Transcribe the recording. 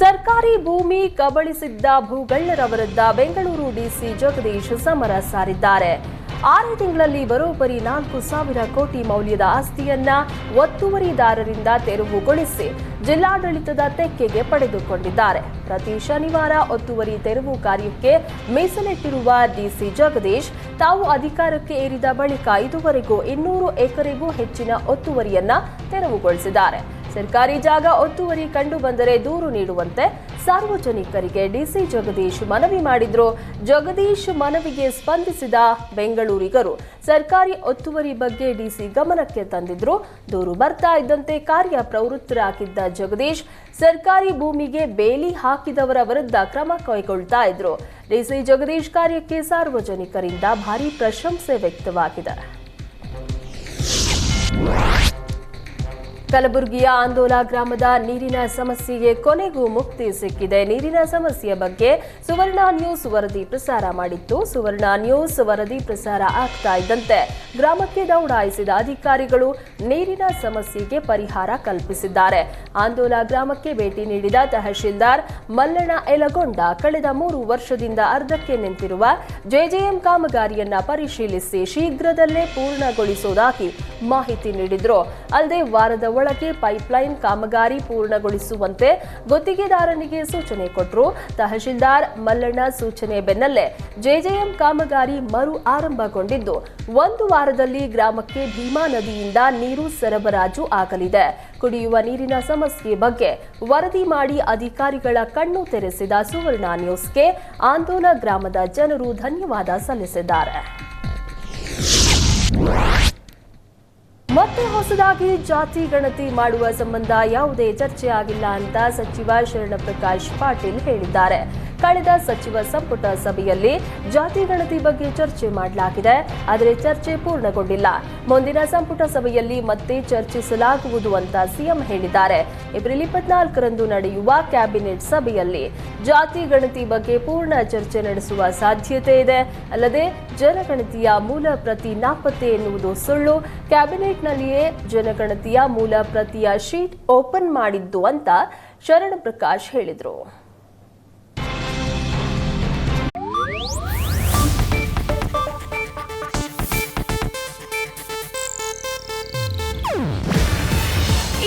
ಸರ್ಕಾರಿ ಭೂಮಿ ಕಬಳಿಸಿದ್ದ ಭೂಗಳ್ಳರ ವಿರುದ್ಧ ಬೆಂಗಳೂರು ಡಿಸಿ ಜಗದೀಶ್ ಸಮರ ಸಾರಿದ್ದಾರೆ. ಆರು ತಿಂಗಳಲ್ಲಿ ಬರೋಬ್ಬರಿ ನಾಲ್ಕು ಸಾವಿರ ಕೋಟಿ ಮೌಲ್ಯದ ಆಸ್ತಿಯನ್ನ ಒತ್ತುವರಿದಾರರಿಂದ ತೆರವುಗೊಳಿಸಿ ಜಿಲ್ಲಾಡಳಿತದ ತೆಕ್ಕೆಗೆ ಪಡೆದುಕೊಂಡಿದ್ದಾರೆ. ಪ್ರತಿ ಶನಿವಾರ ಒತ್ತುವರಿ ತೆರವು ಕಾರ್ಯಕ್ಕೆ ಮೀಸಲಿಟ್ಟಿರುವ ಡಿಸಿ ಜಗದೀಶ್ ತಾವು ಅಧಿಕಾರಕ್ಕೆ ಏರಿದ ಬಳಿಕ ಇದುವರೆಗೂ ಇನ್ನೂರು ಎಕರೆಗೂ ಹೆಚ್ಚಿನ ಒತ್ತುವರಿಯನ್ನ ತೆರವುಗೊಳಿಸಿದ್ದಾರೆ. ಸರ್ಕಾರಿ ಜಾಗ ಒತ್ತುವರಿ ಕಂಡು ಬಂದರೆ ದೂರು ನೀಡುವಂತೆ ಸಾರ್ವಜನಿಕರಿಗೆ ಡಿಸಿ ಜಗದೀಶ್ ಮನವಿ ಮಾಡಿದ್ರು. ಜಗದೀಶ್ ಮನವಿಗೆ ಸ್ಪಂದಿಸಿದ ಬೆಂಗಳೂರಿಗರು ಸರ್ಕಾರಿ ಒತ್ತುವರಿ ಬಗ್ಗೆ ಡಿಸಿ ಗಮನಕ್ಕೆ ತಂದಿದ್ರು. ದೂರು ಬರ್ತಾ ಇದ್ದಂತೆ ಕಾರ್ಯ ಪ್ರವೃತ್ತರಾಗಿದ್ದ ಜಗದೀಶ್ ಸರ್ಕಾರಿ ಭೂಮಿಗೆ ಬೇಲಿ ಹಾಕಿದವರ ವಿರುದ್ಧ ಕ್ರಮ ಕೈಗೊಳ್ತಾ ಇದ್ರು. ಡಿಸಿ ಜಗದೀಶ್ ಕಾರ್ಯಕ್ಕೆ ಸಾರ್ವಜನಿಕರಿಂದ ಭಾರಿ ಪ್ರಶಂಸೆ ವ್ಯಕ್ತವಾಗಿದೆ ಕಲಬುರಗಿಯ ಆಂದೋಲ ಗ್ರಾಮದ ನೀರಿನ ಸಮಸ್ಯೆಗೆ ಕೊನೆಗೂ ಮುಕ್ತಿ ಸಿಕ್ಕಿದೆ. ನೀರಿನ ಸಮಸ್ಯೆಯ ಬಗ್ಗೆ ಸುವರ್ಣ ನ್ಯೂಸ್ ವರದಿ ಪ್ರಸಾರ ಮಾಡಿತ್ತು. ಸುವರ್ಣ ನ್ಯೂಸ್ ವರದಿ ಪ್ರಸಾರ ಆಗ್ತಾ ಇದ್ದಂತೆ ಗ್ರಾಮಕ್ಕೆ ದೌಡಾಯಿಸಿದ ಅಧಿಕಾರಿಗಳು ನೀರಿನ ಸಮಸ್ಯೆಗೆ ಪರಿಹಾರ ಕಲ್ಪಿಸಿದ್ದಾರೆ. ಆಂದೋಲ ಗ್ರಾಮಕ್ಕೆ ಭೇಟಿ ನೀಡಿದ ತಹಶೀಲ್ದಾರ್ ಮಲ್ಲಣ್ಣ ಎಲಗೊಂಡ ಕಳೆದ ಮೂರು ವರ್ಷದಿಂದ ಅರ್ಧಕ್ಕೆ ನಿಂತಿರುವ ಜೆಜೆಎಂ ಕಾಮಗಾರಿಯನ್ನ ಪರಿಶೀಲಿಸಿ ಶೀಘ್ರದಲ್ಲೇ ಪೂರ್ಣಗೊಳಿಸುವುದಾಗಿ ಮಾಹಿತಿ ನೀಡಿದ್ರು. ಅಲ್ಲದೆ ವಾರದ ಒಳಗೆ ಪೈಪ್ಲೈನ್ ಕಾಮಗಾರಿ ಪೂರ್ಣಗೊಳಿಸುವಂತೆ ಗುತ್ತಿಗೆದಾರನಿಗೆ ಸೂಚನೆ ಕೊಟ್ಟರು ತಹಶೀಲ್ದಾರ್ ಮಲ್ಲಣ್ಣ ಸೂಚನೆ ಬೆನ್ನಲ್ಲೇ ಜೆಜೆಎಂ ಕಾಮಗಾರಿ ಮರು ಆರಂಭಗೊಂಡಿದ್ದು. ಒಂದು ವಾರದಲ್ಲಿ ಗ್ರಾಮಕ್ಕೆ ಭೀಮಾ ನದಿಯಿಂದ ನೀರು ಸರಬರಾಜು ಆಗಲಿದೆ. ಕುಡಿಯುವ ನೀರಿನ ಸಮಸ್ಯೆ ಬಗ್ಗೆ ವರದಿ ಮಾಡಿ ಅಧಿಕಾರಿಗಳ ಕಣ್ಣು ತೆರೆಸಿದ ಸುವರ್ಣ ನ್ಯೂಸ್ಗೆ ಆಂದೋಲ ಗ್ರಾಮದ ಜನರು ಧನ್ಯವಾದ ಸಲ್ಲಿಸಿದ್ದಾರೆ. ಮತ್ತೆ ಹೊಸದಾಗಿ ಜಾತಿ ಗಣತಿ ಮಾಡುವ ಸಂಬಂಧ ಯಾವುದೇ ಚರ್ಚೆ ಆಗಿಲ್ಲ ಅಂತ ಸಚಿವ ಶರಣಪ್ರಕಾಶ್ ಪಾಟೀಲ್ ಹೇಳಿದ್ದಾರೆ. ಕಳೆದ ಸಚಿವ ಸಂಪುಟ ಸಭೆಯಲ್ಲಿ ಜಾತಿ ಗಣತಿ ಬಗ್ಗೆ ಚರ್ಚೆ ಮಾಡಲಾಗಿದೆ. ಆದರೆ ಚರ್ಚೆ ಪೂರ್ಣಗೊಂಡಿಲ್ಲ. ಮುಂದಿನ ಸಂಪುಟ ಸಭೆಯಲ್ಲಿ ಮತ್ತೆ ಚರ್ಚಿಸಲಾಗುವುದು ಅಂತ ಸಿಎಂ ಹೇಳಿದ್ದಾರೆ. ಏಪ್ರಿಲ್ ಇಪ್ಪತ್ನಾಲ್ಕರಂದು ನಡೆಯುವ ಕ್ಯಾಬಿನೆಟ್ ಸಭೆಯಲ್ಲಿ ಜಾತಿ ಗಣತಿ ಬಗ್ಗೆ ಪೂರ್ಣ ಚರ್ಚೆ ನಡೆಸುವ ಸಾಧ್ಯತೆ ಇದೆ. ಅಲ್ಲದೆ ಜನಗಣತಿಯ ಮೂಲ ಪ್ರತಿ ನಾಪತ್ತೆ ಎನ್ನುವುದು ಸುಳ್ಳು. ಕ್ಯಾಬಿನೆಟ್ನಲ್ಲಿಯೇ ಜನಗಣತಿಯ ಮೂಲ ಪ್ರತಿಯ ಶೀಟ್ ಓಪನ್ ಮಾಡಿದ್ದು ಅಂತ ಶರಣ್ ಪ್ರಕಾಶ್ ಹೇಳಿದರು.